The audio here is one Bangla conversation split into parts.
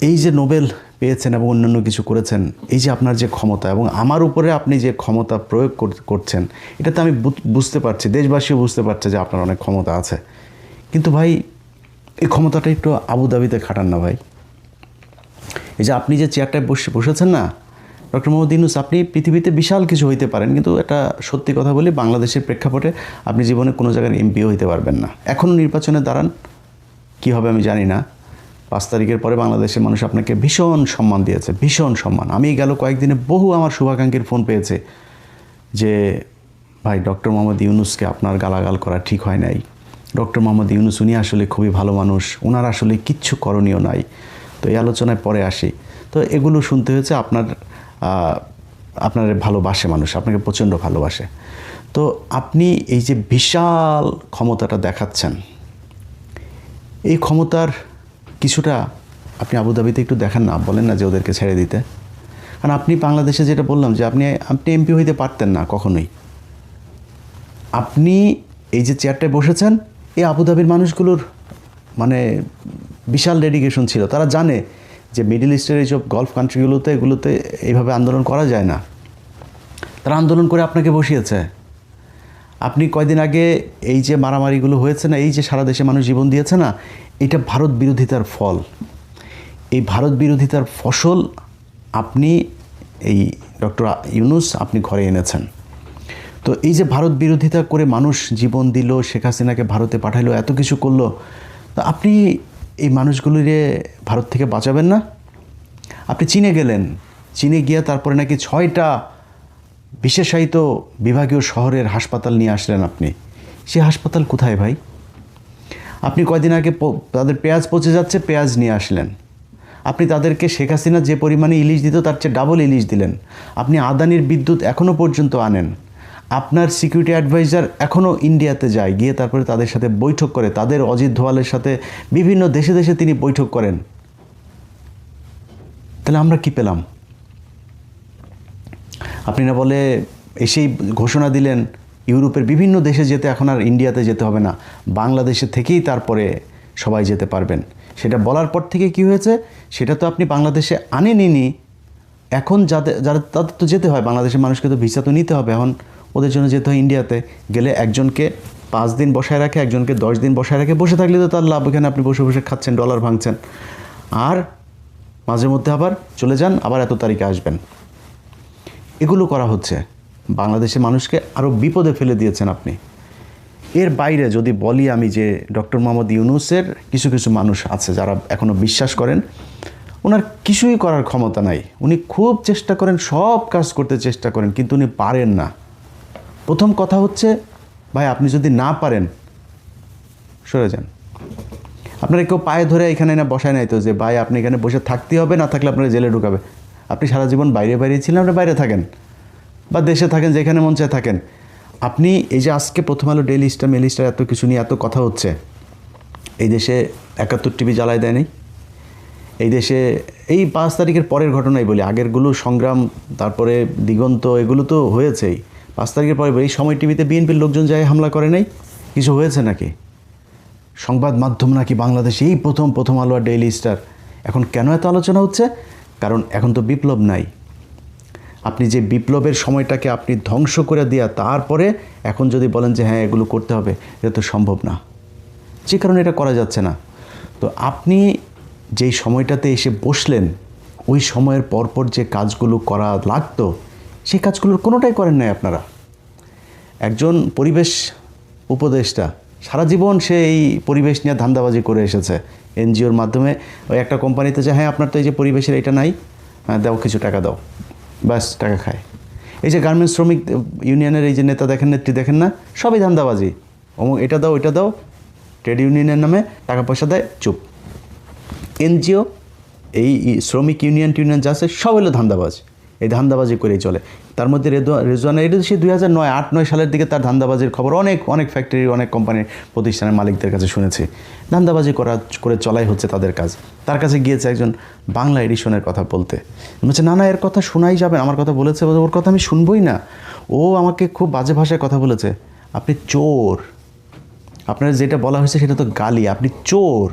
এই যে নোবেল পেয়েছেন এবং অন্যান্য কিছু করেছেন, এই যে আপনার যে ক্ষমতা এবং আমার উপরে আপনি যে ক্ষমতা প্রয়োগ কর- করছেন, এটাতে আমি বু- বুঝতে পারছি, দেশবাসীও বুঝতে পারছে যে আপনার অনেক ক্ষমতা আছে। কিন্তু ভাই, এই ক্ষমতাটা একটু আবুধাবিতে খাটান না ভাই। এই যে আপনি যে চেয়ারটায় বসে, বসেছেন না, ডক্টর মোহাম্মদ ইউনুস, আপনি পৃথিবীতে বিশাল কিছু হইতে পারেন, কিন্তু এটা সত্যি কথা বলি, বাংলাদেশের প্রেক্ষাপটে আপনি জীবনে কোনো জায়গায় এমপিও হইতে পারবেন না। এখনও নির্বাচনে দাঁড়ান কী হবে আমি জানি না। পাঁচ তারিখের পরে বাংলাদেশের মানুষ আপনাকে ভীষণ সম্মান দিয়েছে, ভীষণ সম্মান। আমি গেল কয়েকদিনে বহু আমার শুভাকাঙ্ক্ষীর ফোন পেয়েছে যে, ভাই, ডক্টর মোহাম্মদ ইউনুসকে আপনার গালাগাল করা ঠিক হয় নাই। ডক্টর মোহাম্মদ ইউনুস, উনি আসলে খুবই ভালো মানুষ ওনার আসলে কিচ্ছু করণীয় নাই। তো এই আলোচনায় পরে আসি। তো এগুলো শুনতে হয়েছে আপনার আপনার ভালোবাসে মানুষ, আপনাকে প্রচণ্ড ভালোবাসে। তো আপনি এই যে বিশাল ক্ষমতাটা দেখাচ্ছেন, এই ক্ষমতার কিছুটা আপনি আবুধাবিতে একটু দেখান না, বলেন না যে ওদেরকে ছেড়ে দিতে। কারণ আপনি বাংলাদেশে যেটা বললাম যে আপনি আপনি এমপি হইতে পারতেন না কখনোই। আপনি এই যে চেয়ারটায় বসেছেন, এই আবুধাবির মানুষগুলোর মানে বিশাল ডেডিকেশন ছিল। তারা জানে যে মিডল ইস্টের এইসব গলফ কান্ট্রিগুলোতে এগুলোতে এইভাবে আন্দোলন করা যায় না। তারা আন্দোলন করে আপনাকে বসিয়েছে। আপনি কয়দিন আগে এই যে মারামারিগুলো হয়েছে না, এই যে সারা দেশে মানুষ জীবন দিয়েছে না, এটা ভারত বিরোধিতার ফল। এই ভারত বিরোধিতার ফসল আপনি, এই ডক্টর ইউনুস আপনি ঘরে এনেছেন। তো এই যে ভারত বিরোধিতা করে মানুষ জীবন দিল, শেখ হাসিনাকে ভারতে পাঠাইলো, এত কিছু করল, তো আপনি এই মানুষগুলিরে ভারত থেকে বাঁচাবেন না? আপনি চীনে গেলেন, চীনে গিয়ে তারপরে নাকি ছয়টা বিশেষায়িত বিভাগীয় শহরের হাসপাতাল নিয়ে আসলেন আপনি। সে হাসপাতাল কোথায় ভাই? আপনি কয়দিন আগে তাদের পেঁয়াজ পচে যাচ্ছে, পেঁয়াজ নিয়ে আসলেন। আপনি তাদেরকে শেখ হাসিনা যে পরিমাণে ইলিশ দিত, তার চেয়ে ডাবল ইলিশ দিলেন। আপনি আদানির বিদ্যুৎ এখনও পর্যন্ত আনেন। আপনার সিকিউরিটি অ্যাডভাইজার এখনও ইন্ডিয়াতে যায়, গিয়ে তারপরে তাদের সাথে বৈঠক করে, তাদের অজিত ধোয়ালের সাথে বিভিন্ন দেশে দেশে তিনি বৈঠক করেন। তাহলে আমরা কি পেলাম? আপনি না বলে এসেই ঘোষণা দিলেন, ইউরোপের বিভিন্ন দেশে যেতে এখন আর ইন্ডিয়াতে যেতে হবে না। বাংলাদেশে থেকেই তারপরে সবাই যেতে পারবেন। সেটা বলার পর থেকে কি হয়েছে? সেটা তো আপনি বাংলাদেশে আনেনি এখন যাদের যারা তাদের তো যেতে হয়। বাংলাদেশের মানুষকে তো ভিসা তো নিতে হবে। এখন ওদের জন্য যেতে হয় ইন্ডিয়াতে। গেলে একজনকে পাঁচ দিন বসায় রাখে, একজনকে দশ দিন বসায় রাখে। বসে থাকলে তো তার লাভ এখানে আপনি বসে বসে খাচ্ছেন ডলার ভাঙছেন। আর মাঝে মধ্যে আবার চলে যান, আবার এত তারিখে আসবেন। এগুলো করা হচ্ছে। বাংলাদেশের মানুষকে আরও বিপদে ফেলে দিয়েছেন আপনি। এর বাইরে যদি বলি আমি যে ডক্টর মোহাম্মদ ইউনুসের কিছু কিছু মানুষ আছে যারা এখনও বিশ্বাস করেন, ওনার কিছুই করার ক্ষমতা নাই। উনি খুব চেষ্টা করেন, সব কাজ করতে চেষ্টা করেন, কিন্তু উনি পারেন না। প্রথম কথা হচ্ছে, ভাই আপনি যদি না পারেন, সরে যান। আপনারা কেউ পায়ে ধরে এখানে না বসায় নাই তো যে, ভাই, আপনি এখানে বসে থাকতে হবে, না থাকলে আপনারা জেলে ঢুকাবে। আপনি সারা জীবন বাইরে বাইরে ছিলেন, আপনি বাইরে থাকেন। বা দেশে থাকেন, যেখানে চায় থাকেন। আপনি এই যে আজকে প্রথম আলো ডেইলি স্টার মেলি স্টার এত কিছু নিয়ে এত কথা হচ্ছে, এই দেশে একাত্তর টিভি জ্বালায় দেয়নি এই দেশে এই পাঁচ তারিখের পরের ঘটনাই বলি, আগেরগুলো সংগ্রাম, তারপরে দিগন্ত, এগুলো তো হয়েছেই। পাঁচ তারিখের পরে এই সময় টিভিতে বিএনপির লোকজন যায় হামলা করে নাই? কিছু হয়েছে নাকি? সংবাদ মাধ্যম নাকি বাংলাদেশে এই প্রথম প্রথম আলো আর ডেইলি স্টার এখন কেন এত আলোচনা হচ্ছে? কারণ এখন তো বিপ্লব নাই। আপনি যে বিপ্লবের সময়টাকে আপনি ধ্বংস করে দেওয়া তারপরে এখন যদি বলেন যে হ্যাঁ এগুলো করতে হবে, এটা তো সম্ভব না। যে কারণে এটা করা যাচ্ছে না। তো আপনি যেই সময়টাতে এসে বসলেন, ওই সময়ের পরপর যে কাজগুলো করা লাগতো, সেই কাজগুলোর কোনোটাই করেন নাই আপনারা। একজন পরিবেশ উপদেষ্টা সারা জীবন সে এই পরিবেশ নিয়ে ধান্দাবাজি করে এসেছে এনজিওর মাধ্যমে। ওই একটা কোম্পানিতে যে হ্যাঁ আপনার তো এই যে পরিবেশের এটা নাই হ্যাঁ দাও কিছু টাকা দাও। ব্যাস, টাকা খায়। এই যে গার্মেন্টস শ্রমিক ইউনিয়নের এই যে নেতা দেখেন, নেত্রী দেখেন না, সবই ধান্দাবাজি। অমুক এটা দাও এটা দাও, ট্রেড ইউনিয়নের নামে টাকা পয়সা দেয়, চুপ। এনজিও, এই শ্রমিক ইউনিয়ন টিউনিয়ন যা আছে, সব হলো ধান্দাবাজ। এই ধান্দাবাজি করেই চলে। তার মধ্যে রেজওয়ানা, এটা সে দুই হাজার নয়, আট, নয় সালের দিকে তার ধান্দাবাজির খবর অনেক অনেক ফ্যাক্টরি অনেক কোম্পানির প্রতিষ্ঠানের মালিকদের কাছে শুনেছি। ধান্দাবাজি করা, করে চলাই হচ্ছে তাদের কাজ। তার কাছে গিয়েছে একজন বাংলা এডিশনের কথা বলতে। বলছে, না না, এর কথা শোনাই যাবে আমার কথা বলেছে বলে ওর কথা আমি শুনবই না। ও আমাকে খুব বাজে ভাষায় কথা বলেছে, আপনি চোর। আপনার যেটা বলা হয়েছে সেটা তো গালি। আপনি চোর।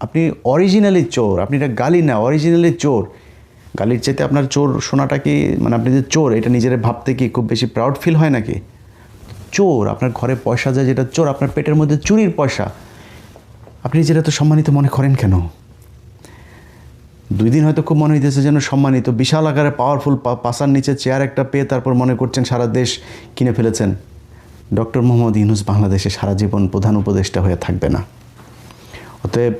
আপনি অরিজিনালি চোর। আপনি এটা গালি না অরিজিনালি চোর। গালির চাইতে আপনার চোর শোনাটা কি মানে আপনি যে চোর, এটা নিজের ভাবতে কি খুব বেশি প্রাউড ফিল হয় নাকি? চোর, আপনার ঘরে পয়সা যায় যেটা চোর, আপনার পেটের মধ্যে চুরির পয়সা। আপনি যেটা তো সম্মানিত মনে করেন কেন? দুই দিন হয়তো খুব মনে হইতেছে যেন সম্মানিত, বিশাল আকারে পাওয়ারফুল পাশার নিচে চেয়ার একটা পেয়ে তারপর মনে করছেন সারা দেশ কিনে ফেলেছেন। ডক্টর মোহাম্মদ ইউনুস বাংলাদেশে সারা জীবন প্রধান উপদেষ্টা হয়ে থাকবে না। অতএব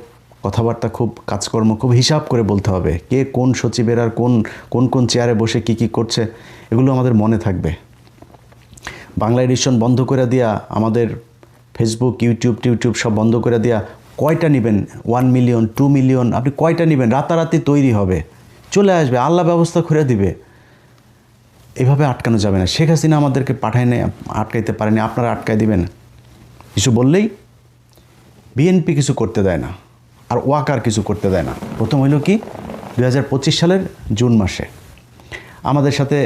কথাবার্তা খুব কাজকর্ম, খুব হিসাব করে বলতে হবে। কে কোন সচিবের আর কোন কোন কোন চেয়ারে বসে কি কি করছে, এগুলো আমাদের মনে থাকবে। বাংলা এডিশন বন্ধ করে দিয়া আমাদের ফেসবুক ইউটিউব টিউটিউব সব বন্ধ করে দিয়া কয়টা নেবেন? ওয়ান মিলিয়ন টু মিলিয়ন আপনি কয়টা নেবেন? রাতারাতি তৈরি হবে। চলে আসবে, আল্লাহ ব্যবস্থা করে দিবে। এভাবে আটকানো যাবে না। শেখ হাসিনা আমাদেরকে পাঠায় নেই, আটকাইতে পারেনি, আপনারা আটকাই দিবেন। কিছু বললেই বিএনপি কিছু করতে দেয় না। আর ওয়াকার কিছু করতে দেয় না। প্রথম হইল কি? দুই হাজার পঁচিশ সালের জুন মাসে। আমাদের সাথে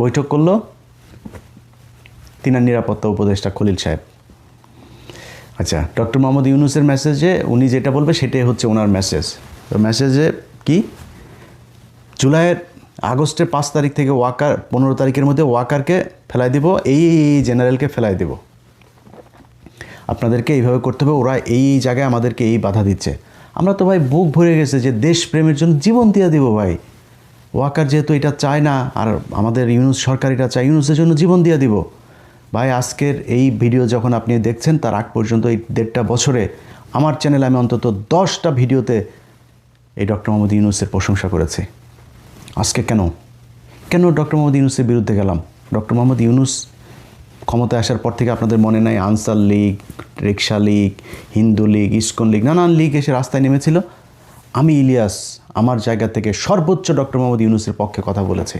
বৈঠক করল তিনার নিরাপত্তা উপদেষ্টা খলিল সাহেব। আচ্ছা ডক্টর মোহাম্মদ ইউনুসের মেসেজে উনি যেটা বলবে সেটাই হচ্ছে ওনার মেসেজ তো মেসেজে কি? জুলাইয়ের আগস্টের পাঁচ তারিখ থেকে ওয়াকার পনেরো তারিখের মধ্যে ওয়াকারকে ফেলাই দিব এই এই জেনারেলকে ফেলাই দিব। আপনাদেরকে এইভাবে করতে হবে, ওরা এই জায়গায় আমাদেরকে এই বাধা দিচ্ছে। আমরা তো ভাই বুক ভরে গেছে যে দেশপ্রেমের জন্য জীবন দিয়ে দিব ভাই। ওয়াকার যেহেতু এটা চায় না, আর আমাদের ইউনুস সরকার এটা চায়, ইউনুসের জন্য জীবন দিয়ে দিব। ভাই, আজকের এই ভিডিও যখন আপনি দেখছেন, তার আগ পর্যন্ত এই দেড়টা বছরে আমার চ্যানেলে আমি অন্তত দশটা ভিডিওতে এই ডক্টর মোহাম্মদ ইউনুসের প্রশংসা করেছি। আজকে কেন? কেন ডক্টর মোহাম্মদ ইউনুসের বিরুদ্ধে গেলাম? ডক্টর মোহাম্মদ ইউনুস ক্ষমতায় আসার পর থেকে আপনাদের মনে নাই Ansar League rickshaw League, Hindu League, ISKCON League, নানান লীগ এসে রাস্তায় নেমেছিল। আমি ইলিয়াস, আমার জায়গা থেকে সর্বোচ্চ ডক্টর মোহাম্মদ ইউনুসের পক্ষে কথা বলেছে।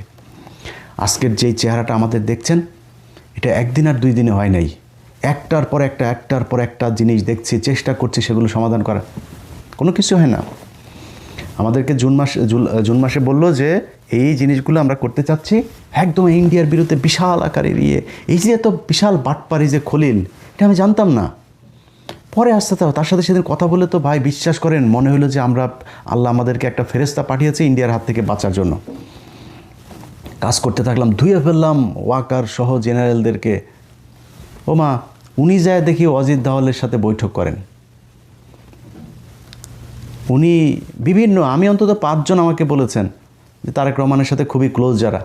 আজকের যেই চেহারাটা আমাদের দেখছেন, এটা একদিন আর দুই দিনে হয় নাই। একটার পর একটা, একটার পর একটা জিনিস দেখছি, চেষ্টা করছি সেগুলো সমাধান করা কোনো কিছু হয় না। আমাদেরকে জুন মাস জুন মাসে বলল যে এই জিনিসগুলো আমরা করতে চাচ্ছি। একদম ইন্ডিয়ার বিরুদ্ধে বিশাল আকারের ইয়ে এই যে এত বিশাল বাটপারি যে খলিল, এটা আমি জানতাম না। পরে আসতে তো, তার সাথে সেদিন কথা বলে তো ভাই বিশ্বাস করেন, মনে হলো যে আমরা, আল্লাহ আমাদেরকে একটা ফেরেস্তা পাঠিয়েছে ইন্ডিয়ার হাত থেকে বাঁচার জন্য। কাজ করতে থাকলাম, ধুয়ে ফেললাম ওয়াকার সহ জেনারেলদেরকে। ও মা, উনি যায় দেখি অজিত দাওয়ালের সাথে বৈঠক করেন। উনি বিভিন্ন, আমি অন্তত পাঁচজন আমাকে বলেছেন যে তারেক রহমানের সাথে খুবই ক্লোজ যারা,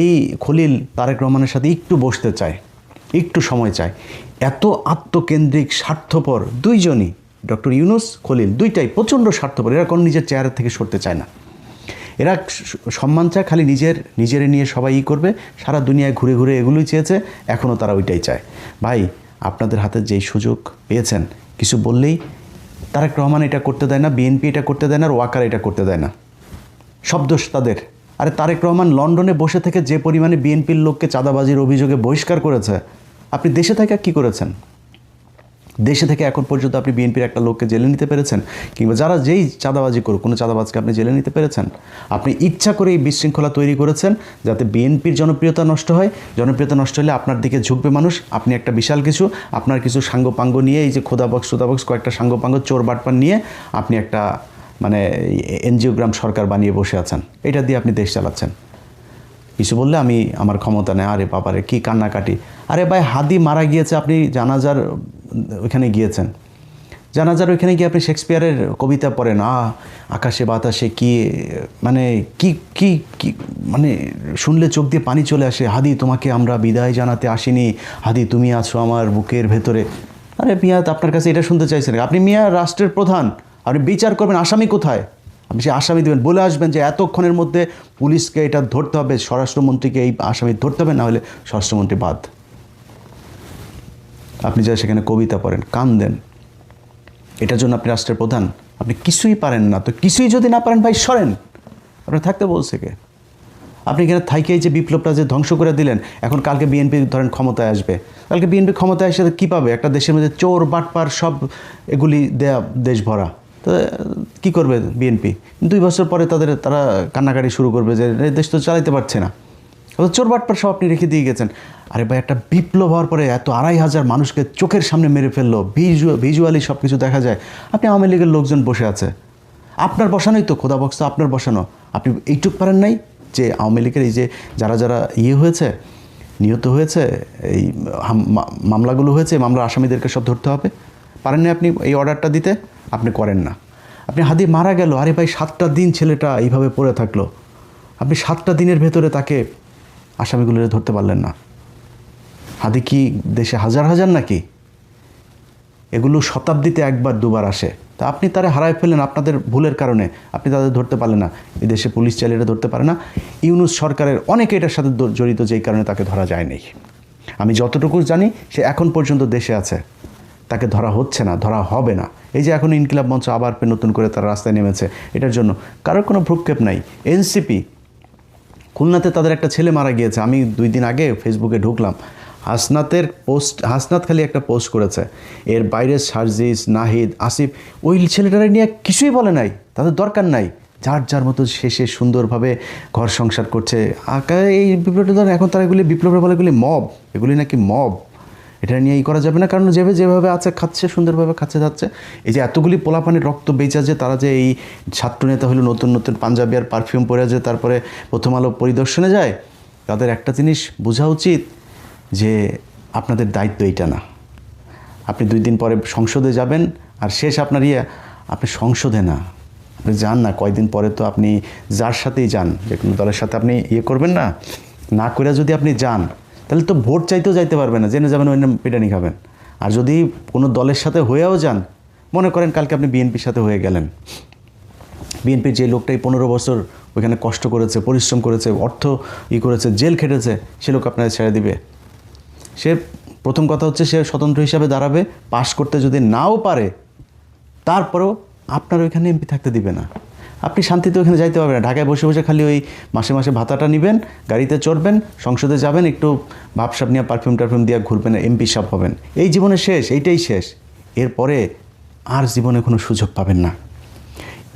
এই খলিল তারেক রহমানের সাথে একটু বসতে চায়, একটু সময় চায়। এত আত্মকেন্দ্রিক, স্বার্থপর দুইজনই, ডক্টর ইউনুস, খলিল, দুইটাই প্রচণ্ড স্বার্থপর। এরা কোনো নিজের চেয়ারের থেকে সরতে চায় না। এরা সম্মান চায়, খালি নিজের নিজের নিয়ে সবাই ই করবে। সারা দুনিয়ায় ঘুরে ঘুরে এগুলোই চেয়েছে, এখনও তারা ওইটাই চায়। ভাই, আপনাদের হাতে যেই সুযোগ পেয়েছেন, কিছু বললেই তারেক রহমান এটা করতে দেয় না, বিএনপি এটা করতে দেয় না, আর ওয়াকার এটা করতে দেয় না। সব দোষ তাদের। আরে তারেক রহমান লন্ডনে বসে থেকে যে পরিমাণে বিএনপির লোককে চাঁদাবাজির অভিযোগে বহিষ্কার করেছে, আপনি দেশে থেকে কি করেছেন? দেশে থেকে এখন পর্যন্ত আপনি বিএনপির একটা লোককে জেলে নিতে পেরেছেন? কিংবা যারা যেই চাঁদাবাজি করুক, কোনো চাঁদাবাজকে আপনি জেলে নিতে পেরেছেন? আপনি ইচ্ছা করে এই বিশৃঙ্খলা তৈরি করেছেন যাতে বিএনপির জনপ্রিয়তা নষ্ট হয়। জনপ্রিয়তা নষ্ট হলে আপনার দিকে ঝুঁকবে মানুষ। আপনি একটা বিশাল কিছু, আপনার কিছু সাঙ্গপাঙ্গ নিয়ে এই যে খোদাবক্স সুদাবক্স কয়েকটা সাঙ্গপাঙ্গ, চোর বাটপান নিয়ে আপনি একটা মানে এনজিওগ্রাম সরকার বানিয়ে বসে আছেন। এটা দিয়ে আপনি দেশ চালাচ্ছেন। কিছু বললে আমি আমার ক্ষমতা নেই, আরে বাবারে, কী কান্নাকাটি। আরে ভাই, হাদি মারা গিয়েছে, আপনি জানাজার ওইখানে গিয়েছেন। জানাজার ওইখানে গিয়ে আপনি শেক্সপিয়ারের কবিতা পড়েন, আ, আকাশে বাতাসে কি মানে কি কি কি মানে শুনলে চোখ দিয়ে পানি চলে আসে, হাদি তোমাকে আমরা বিদায় জানাতে আসিনি, হাদি তুমি আছো আমার বুকের ভেতরে। আরে মিয়া আপনার কাছে এটা শুনতে চাইছেন? আপনি মিয়া, রাষ্ট্রের প্রধান। আপনি বিচার করবেন আসামি কোথায়? আপনি সে আসামি দেবেন। বলে আসবেন যে এতক্ষণের মধ্যে পুলিশকে এটা ধরতে হবে, স্বরাষ্ট্রমন্ত্রীকে এই আসামি ধরতে হবে, না হলে স্বরাষ্ট্রমন্ত্রী বাদ। আপনি যা সেখানে কবিতা পড়েন কান দেন এটার জন্য আপনি রাষ্ট্রের প্রধান। আপনি কিছুই পারেন না। তো কিছুই যদি না পারেন ভাই, সরেন। আপনি থাকতে বলছে কে? আপনি এখানে থাইকে যে বিপ্লবটা যে ধ্বংস করে দিলেন, এখন কালকে বিএনপি ধরেন ক্ষমতায় আসবে। কালকে বিএনপি ক্ষমতায় এসে কী পাবে? একটা দেশের মধ্যে চোর, বাটপার, সব এগুলি দেয়া দেশ ভরা তো কী করবে বিএনপি দুই বছর পরে তাদের, তারা কান্নাকাটি শুরু করবে যে দেশ তো চালাইতে পারছে না। চোরবাটপার সব আপনি রেখে দিয়ে গেছেন। আরে ভাই, একটা বিপ্লব হওয়ার পরে এত আড়াই হাজার মানুষকে চোখের সামনে মেরে ফেলল। ভিজুয়া ভিজুয়ালি সব কিছু দেখা যায়। আপনি আওয়ামী লীগের লোকজন বসে আছে। আপনার বসানোই তো খোদা বক্স তো আপনার বসানো। আপনি এইটুক পারেন নাই যে আওয়ামী লীগের এই যে যারা যারা ইয়ে হয়েছে, নিহত হয়েছে, এই মামলাগুলো হয়েছে মামলার আসামিদেরকে সব ধরতে হবে? পারেন না আপনি এই অর্ডারটা দিতে? আপনি করেন না। আপনি হাদি মারা গেল। আরে ভাই, সাতটা দিন ছেলেটা এইভাবে পড়ে থাকল। আপনি সাতটা দিনের ভেতরে তাকে আসামিগুলো ধরতে পারলেন না। হাদি কি দেশে হাজার হাজার নাকি? এগুলো শতাব্দীতে একবার, দুবার আসে। তা আপনি তারা হারায় ফেলেন আপনাদের ভুলের কারণে। আপনি তাদের ধরতে পারলেন না। এই দেশে পুলিশ চাইলে এটা ধরতে পারে না। ইউনুস সরকারের অনেকে এটার সাথে জড়িত, যেই কারণে তাকে ধরা যায়নি। আমি যতটুকু জানি, সে এখন পর্যন্ত দেশে আছে। তাকে ধরা হচ্ছে না, ধরা হবে না। এই যে এখন ইনকিলাব মঞ্চ আবার নতুন করে তারা রাস্তায় নেমেছে, এটার জন্য কারোর কোনো ভ্রুক্ষেপ নাই। এনসিপি, খুলনাতে তাদের একটা ছেলে মারা গিয়েছে। আমি দুই দিন আগে ফেসবুকে ঢুকলাম। হাসনাতের পোস্ট, হাসনাত খালি একটা পোস্ট করেছে। এর বাইরে সার্জিস, নাহিদ, আসিফ, ওই ছেলেটারা নিয়ে কিছুই বলে নাই। তাদের দরকার নাই। যার যার মতো শেষে সুন্দরভাবে ঘর সংসার করছে। এই বিপ্লবটা এখন তারা এগুলি বিপ্লবের বলে এগুলি মব। এগুলি নাকি মব। এটা নিয়ে ই করা যাবে না, কারণ যেভাবে যেভাবে আছে, খাচ্ছে, সুন্দরভাবে খাচ্ছে, যাচ্ছে। এই যে এতগুলি পোলাপানির রক্ত বেচা যে তারা যে এই ছাত্র নেতা হলো, নতুন নতুন পাঞ্জাবি আর পারফিউম পরে যে তারপরে প্রথম আলো পরিদর্শনে যায়, তাদের একটা জিনিস বোঝা উচিত যে আপনাদের দায়িত্ব এইটা না। আপনি দুই দিন পরে সংসদে যাবেন, আর শেষ আপনার ইয়ে আপনি সংসদে না। আপনি যান না, কয়দিন পরে তো আপনি যার সাথেই যান, যে কোনো দলের সাথে আপনি ইয়ে করবেন না। না করে যদি আপনি যান তাহলে তো ভোট চাইতেও যাইতে পারবে না, জেনে যাবেন নাম পিটানি খাবেন। আর যদি কোনো দলের সাথে হয়েও যান, মনে করেন কালকে আপনি বিএনপির সাথে হয়ে গেলেন। বিএনপির যে লোকটাই পনেরো বছর ওইখানে কষ্ট করেছে, পরিশ্রম করেছে, অর্থ ই করেছে, জেল খেটেছে, সে লোক আপনাকে ছেড়ে দিবে। সে প্রথম কথা হচ্ছে সে স্বতন্ত্র হিসাবে দাঁড়াবে, পাশ করতে যদি নাও পারে, তারপরেও আপনার ওইখানে এমপি থাকতে দিবে না। আপনি শান্তিতে ওখানে যাইতে পারবেন না। ঢাকায় বসে বসে খালি ওই মাসে মাসে ভাতাটা নেবেন, গাড়িতে চড়বেন, সংসদে যাবেন, একটু ভাবসাপ নিয়ে পারফিউম টারফিউম দিয়ে ঘুরবেন এমপি সাপ হবেন। এই জীবনে শেষ, এইটাই শেষ। এরপরে আর জীবনে কোনো সুযোগ পাবেন না।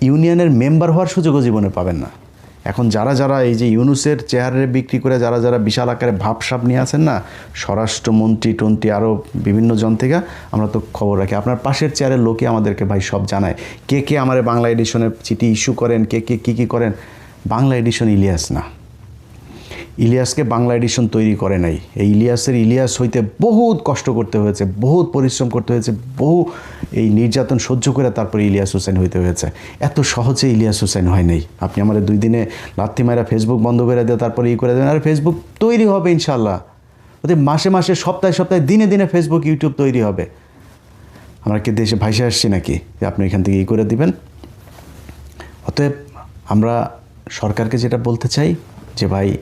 ইউনিয়নের মেম্বার হওয়ার সুযোগও জীবনে পাবেন না। এখন যারা যারা এই যে ইউনুসের চেহারে বিক্রি করে যারা যারা বিশাল আকারে ভাবসাপ নিয়ে আসেন না, স্বরাষ্ট্রমন্ত্রী, টন্ত্রী আরও বিভিন্ন জন থেকে আমরা তো খবর রাখি। আপনার পাশের চেয়ারের লোকে আমাদেরকে ভাই সব জানায়। কে কে আমার বাংলা এডিশনের চিঠি ইস্যু করেন, কে কে কী কী করেন? বাংলা এডিশন ইলিয়াস না। ইলিয়াসকে বাংলা এডিশন তৈরি করে নাই। এই ইলিয়াসের ইলিয়াস হইতে বহুত কষ্ট করতে হয়েছে, বহুত পরিশ্রম করতে হয়েছে, বহু এই নির্যাতন সহ্য করে তারপরে ইলিয়াস হোসেন হইতে হয়েছে। এত সহজে ইলিয়াস হোসেন হয় নাই। আপনি আমাদের দুই দিনে লাথি মায়েরা ফেসবুক বন্ধ করে দেয় তারপরে ই করে দেবেন আর ফেসবুক তৈরি হবে ইনশাল্লাহ ওদের মাসে মাসে, সপ্তাহে সপ্তাহে, দিনে দিনে ফেসবুক ইউটিউব তৈরি হবে। আমরা কি দেশে ভাইসে আসছি নাকি? যে আপনি এখান থেকে ই করে দিবেন। অতএব আমরা সরকারকে যেটা বলতে চাই যে ভাই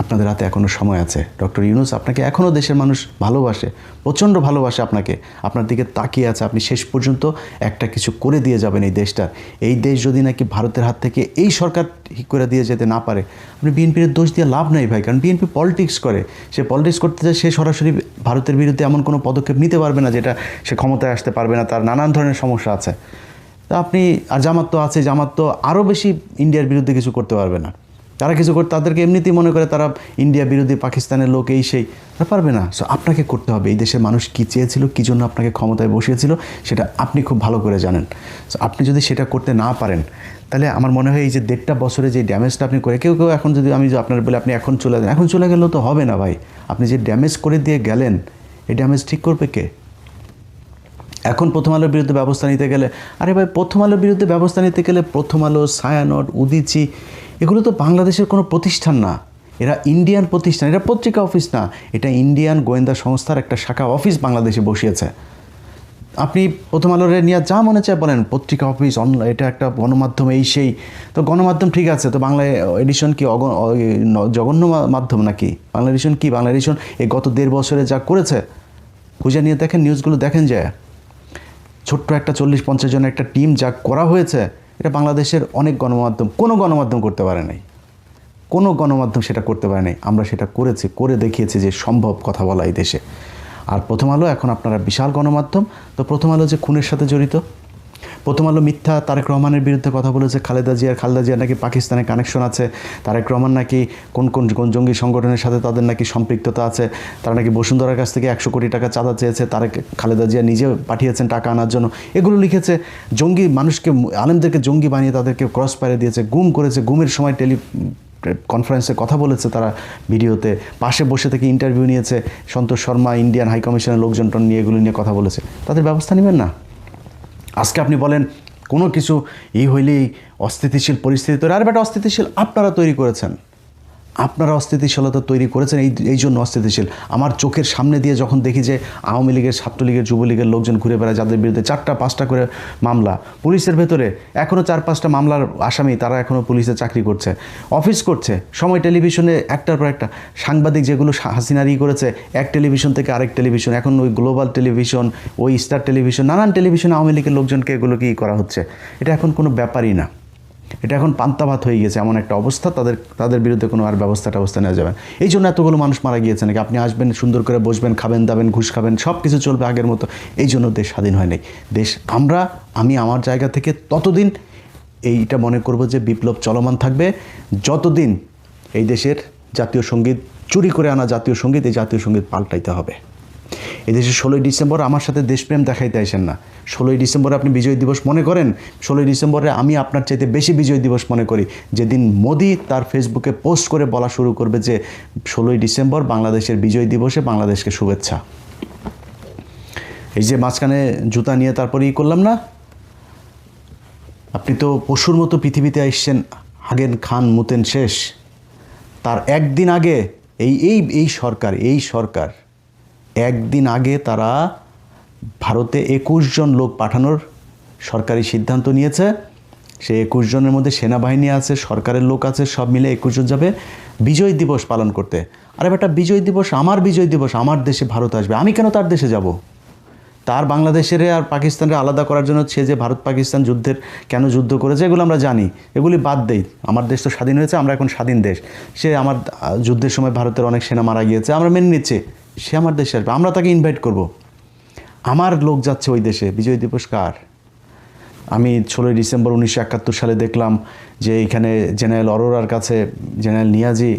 আপনাদের হাতে এখনও সময় আছে। ডক্টর ইউনুস আপনাকে এখনও দেশের মানুষ ভালোবাসে, প্রচণ্ড ভালোবাসে আপনাকে। আপনার দিকে তাকিয়ে আছে, আপনি শেষ পর্যন্ত একটা কিছু করে দিয়ে যাবেন এই দেশটার। এই দেশ যদি নাকি ভারতের হাত থেকে এই সরকার ঠিক করে দিয়ে যেতে না পারে, আপনি বিএনপির দোষ দিয়ে লাভ নেই ভাই, কারণ বিএনপি পলিটিক্স করে। সে পলিটিক্স করতে যায় সে সরাসরি ভারতের বিরুদ্ধে এমন কোনো পদক্ষেপ নিতে পারবে না যেটা সে ক্ষমতায় আসতে পারবে না, তার নানান ধরনের সমস্যা আছে। তা আপনি, আর জামাত তো আছে, জামাত তো আরও বেশি ইন্ডিয়ার বিরুদ্ধে কিছু করতে পারবে না। তারা কিছু করতে তাদেরকে এমনিতেই মনে করে তারা ইন্ডিয়া বিরোধী, পাকিস্তানের লোক, এই সেই। তারা পারবে না। সো আপনাকে করতে হবে। এই দেশের মানুষ কী চেয়েছিল, কী জন্য আপনাকে ক্ষমতায় বসিয়েছিল, সেটা আপনি খুব ভালো করে জানেন। সো আপনি যদি সেটা করতে না পারেন, তাহলে আমার মনে হয় এই যে দেড়টা বছরে যে ড্যামেজটা আপনি করে কেউ কেউ এখন যদি আমি আপনার বলে, আপনি এখন চলে যান। এখন চলে গেলেও তো হবে না ভাই। আপনি যে ড্যামেজ করে দিয়ে গেলেন, এই ড্যামেজ ঠিক করবে কে? এখন প্রথম আলোর বিরুদ্ধে ব্যবস্থা নিতে গেলে আরে ভাই, প্রথম আলোর বিরুদ্ধে ব্যবস্থা নিতে গেলে প্রথম আলো ছায়ানট উদিচি এগুলো তো বাংলাদেশের কোনো প্রতিষ্ঠান না। এরা ইন্ডিয়ান প্রতিষ্ঠান, এটা পত্রিকা অফিস না। এটা ইন্ডিয়ান গোয়েন্দা সংস্থার একটা শাখা অফিস বাংলাদেশে বসিয়েছে। আপনি প্রথম আলোর নিয়ে যা মনে চায় বলেন, পত্রিকা অফিস, অন, এটা একটা গণমাধ্যম, এই সেই। তো গণমাধ্যম ঠিক আছে, তো বাংলা এডিশন কি অগ জঘন্য মাধ্যম নাকি? বাংলা এডিশন কি? বাংলা এডিশন এই গত দেড় বছরে যা করেছে, খুঁজে নিয়ে দেখেন, নিউজগুলো দেখেন যায়। ছোট্ট একটা চল্লিশ পঞ্চাশ জনের একটা টিম যা করা হয়েছে এটা বাংলাদেশের অনেক গণমাধ্যম, কোনো গণমাধ্যম করতে পারে নাই। কোনো গণমাধ্যম সেটা করতে পারে নাই। আমরা সেটা করেছি, করে দেখিয়েছি যে সম্ভব কথা বলা এই দেশে। আর প্রথম আলো এখন আপনারা বিশাল গণমাধ্যম। তো প্রথম আলো যে খুনের সাথে জড়িত প্রথম আলো মিথ্যা, তারেক রহমানের বিরুদ্ধে কথা বলেছে খালেদা জিয়ার খালেদা জিয়ার নাকি পাকিস্তানে কানেকশন আছে, তারেক রহমান নাকি কোন কোন কোন জঙ্গি সংগঠনের সাথে তাদের নাকি সম্পৃক্ততা আছে, তারা নাকি বসুন্ধরার কাছ থেকে একশো কোটি টাকা চাঁদা চেয়েছে, তারেক, খালেদা জিয়া নিজে পাঠিয়েছেন টাকা আনার জন্য। এগুলো লিখেছে, জঙ্গি মানুষকে, আলেমদেরকে জঙ্গি বানিয়ে তাদেরকে ক্রস পারে দিয়েছে, গুম করেছে, গুমের সময় টেলি কনফারেন্সে কথা বলেছে তারা ভিডিওতে, পাশে বসে থেকে ইন্টারভিউ নিয়েছে, সন্তোষ শর্মা ইন্ডিয়ান হাই কমিশনের লোকজন নিয়ে এগুলো নিয়ে কথা বলেছে। তাদের ব্যবস্থা নেবেন না? আজকে আপনি বলেন, কোনো কিছু ই হইলেই অস্থিতিশীল পরিস্থিতি তৈরি। আর বেটা অস্থিতিশীল আপনারা তৈরি করেছেন। আপনারা অস্থিতিশীলতা তৈরি করেছেন, এই এই জন্য অস্থিতিশীল। আমার চোখের সামনে দিয়ে যখন দেখি যে আওয়ামী লীগের, ছাত্রলীগের, যুবলীগের লোকজন ঘুরে বেড়ায়, যাদের বিরুদ্ধে চারটা, পাঁচটা করে মামলা, পুলিশের ভেতরে এখনও চার, পাঁচটা মামলার আসামি, তারা এখনও পুলিশে চাকরি করছে, অফিস করছে। সময় টেলিভিশনে একটার পর একটা সাংবাদিক যেগুলো হাসিনারি করেছে, এক টেলিভিশন থেকে আরেক টেলিভিশন, এখন ওই গ্লোবাল টেলিভিশন, ওই স্টার টেলিভিশন, নানান টেলিভিশনে আওয়ামী লীগের লোকজনকে এগুলো কি করা হচ্ছে? এটা এখন কোনো ব্যাপারই না। এটা এখন পান্তাভাত হয়ে গেছে, এমন একটা অবস্থা, তাদের তাদের বিরুদ্ধে কোনো আর ব্যবস্থা ব্যবস্থা নেওয়া যাবে। এই জন্য এতগুলো মানুষ মারা গিয়েছে নাকি? আপনি আসবেন, সুন্দর করে বসবেন, খাবেন, দাবেন, ঘুষ খাবেন সব কিছু চলবে আগের মতো। এই জন্য দেশ স্বাধীন হয় নাই। দেশ, আমরা, আমি আমার জায়গা থেকে ততদিন এইটা মনে করব যে বিপ্লব চলমান থাকবে। যতদিন এই দেশের জাতীয় সংগীত, চুরি করে আনা জাতীয় সংগীত, এই জাতীয় সংগীত পাল্টাইতে হবে। এদেশে ষোলোই ডিসেম্বর আমার সাথে দেশপ্রেম দেখাইতে আসেন না। ষোলোই ডিসেম্বরে আপনি বিজয় দিবস মনে করেন? ষোলোই ডিসেম্বরে আমি আপনার চাইতে বেশি বিজয় দিবস মনে করি। যেদিন মোদি তার ফেসবুকে পোস্ট করে বলা শুরু করবে যে, ষোলোই ডিসেম্বর বাংলাদেশের বিজয় দিবসে বাংলাদেশকে শুভেচ্ছা। এই যে মাঝখানে জুতা নিয়ে তারপরে ই করলাম না? আপনি তো পশুর মতো পৃথিবীতে আসছেন, হাগেন খান মুতেন শেষ। তার একদিন আগে এই এই এই সরকার এই সরকার একদিন আগে তারা ভারতে একুশ জন লোক পাঠানোর সরকারি সিদ্ধান্ত নিয়েছে। সে একুশ জনের মধ্যে সেনাবাহিনী আছে, সরকারের লোক আছে, সব মিলে একুশ জন যাবে বিজয় দিবস পালন করতে। আরে বেটা বিজয় দিবস, আমার বিজয় দিবস, আমার দেশে ভারত আসবে। আমি কেন তার দেশে যাব? তার বাংলাদেশের আর পাকিস্তানের আলাদা করার জন্য সে যে ভারত পাকিস্তান যুদ্ধের কেন যুদ্ধ করেছে, এগুলো আমরা জানি। এগুলি বাদ দেই। আমার দেশ তো স্বাধীন হয়েছে, আমরা এখন স্বাধীন দেশ। সে আমার যুদ্ধের সময় ভারতের অনেক সেনা মারা গিয়েছে, আমরা মেনে নিচ্ছি। সে আমার দেশে আসবে, আমরা তাকে ইনভাইট করব। আমার লোক যাচ্ছে ওই দেশে, বিজয় দিবস কার? আমি ষোলোই ডিসেম্বর উনিশশো একাত্তর সালে দেখলাম যে এখানে জেনারেল অরোরার কাছে জেনারেল নিয়াজি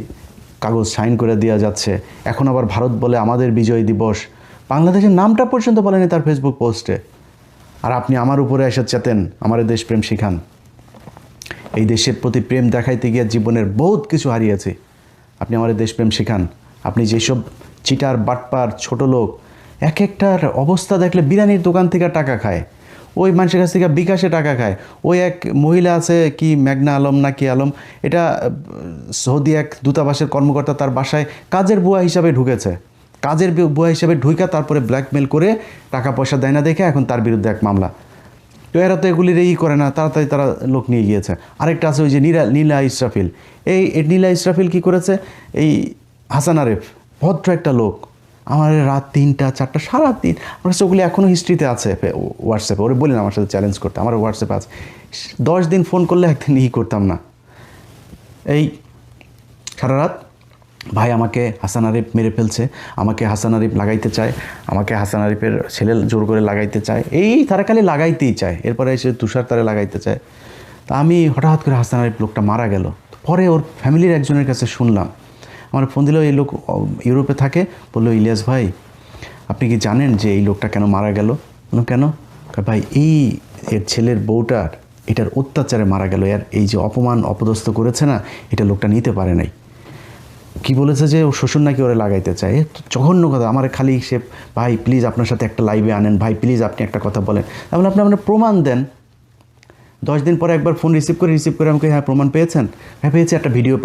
কাগজ সাইন করে দেওয়া যাচ্ছে। এখন আবার ভারত বলে আমাদের বিজয় দিবস। বাংলাদেশের নামটা পর্যন্ত বলেনি তার ফেসবুক পোস্টে আর আপনি আমার উপরে এসে চেতেন, আমার দেশপ্রেম শিখান। এই দেশের প্রতি প্রেম দেখাইতে গিয়ে জীবনের বহুত কিছু হারিয়েছি। আপনি আমার দেশপ্রেম শিখান। আপনি যেসব চিটার বাটপার ছোট লোক এক একটার অবস্থা দেখলে বিরিয়ানির দোকান থেকে টাকা খায়। ওই মানুষের কাছ থেকে বিকাশে টাকা খায়। ওই এক মহিলা আছে কি মেঘনা আলম না কি আলম, এটা সৌদি এক দূতাবাসের কর্মকর্তা তার বাসায় কাজের বুয়া হিসাবে ঢুকেছে। কাজের বুয়া হিসাবে ঢুইকা তারপরে ব্ল্যাকমেল করে টাকা পয়সা দেয় না দেখে এখন তার বিরুদ্ধে এক মামলা। তো এরা তো এগুলির এই করে না, তাড়াতাড়ি তারা লোক নিয়ে গিয়েছে। আরেকটা আছে ওই যে নীলা নীলা ইসরাফিল। এই নীলা ইসরাফিল কি করেছে? এই হাসান আরেফ ভদ্র একটা লোক। আমার রাত তিনটা, চারটা, সারা দিন। আমার কাছে ওগুলি এখনও হিস্ট্রিতে আছে হোয়াটসঅ্যাপে। ওরে বলি না আমার সাথে চ্যালেঞ্জ করতে। আমার হোয়াটসঅ্যাপে আছে। দশ দিন ফোন করলে একদিন ই করতাম না। এই সারা রাত ভাই আমাকে হাসান আরিফ মেরে ফেলছে। আমাকে হাসান আরিফ লাগাইতে চায়। আমাকে হাসান আরিফের ছেলে জোর করে লাগাইতে চায়। এই তারা খালি লাগাইতেই চায়। এরপরে এসে তুষার তারে লাগাইতে চায়। তা আমি হঠাৎ করে হাসান আরিফ লোকটা মারা গেল। পরে ওর ফ্যামিলির একজনের কাছে শুনলাম। আমার ফোন দিল এই লোক ইউরোপে থাকে, বলল, ইলিয়াস ভাই, আপনি কি জানেন যে এই লোকটা কেন মারা গেল? কেন? ভাই, এই এর ছেলের বউটার, এটার অত্যাচারে মারা গেল, এর এই যে অপমান অপদস্থ করেছে না, এটা লোকটা নিতে পারে নাই। কি বলেছে যে ও শ্বশুর নাকি ওরে লাগাইতে চায়? জঘন্য কথা, আমার খালি সে, ভাই প্লিজ আপনার সাথে একটা লাইভে আনেন, ভাই প্লিজ আপনি একটা কথা বলেন। তাহলে আপনি আপনার প্রমাণ দেন। দশ দিন পরে একবার ফোন রিসিভ করে রিসিভ করে আমাকে হ্যাঁ প্রমাণ পেয়েছেন? হ্যাঁ পেয়েছি, একটা ভিডিও